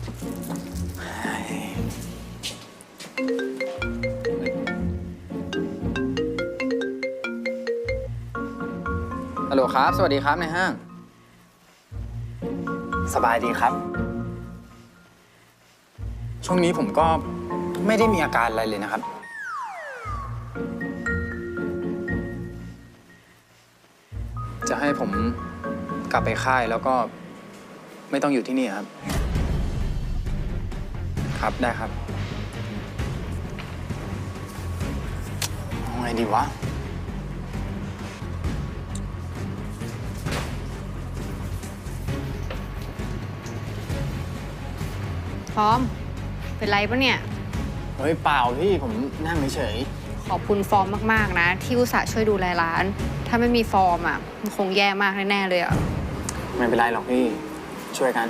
ฮัลโหลครับ สวัสดีครับในห้าง สบายดีครับ ช่วงนี้ผมก็ไม่ได้มีอาการอะไรเลยนะครับ จะให้ผมกลับไปค่ายแล้วก็ไม่ต้องอยู่ที่นี่ครับ ครับได้ครับเอาไงดีวะ พร้อม เป็นไรปะเนี่ย เฮ้ย เปล่าพี่ผมนั่งเฉยขอบคุณฟอร์มมาก ๆ นะ ที่อุตส่าห์ช่วยดูแลร้าน ถ้าไม่มีฟอร์มอะมันคงแย่มากแน่ ๆ เลยอะ ๆไม่เป็นไรหรอกพี่ ช่วยกัน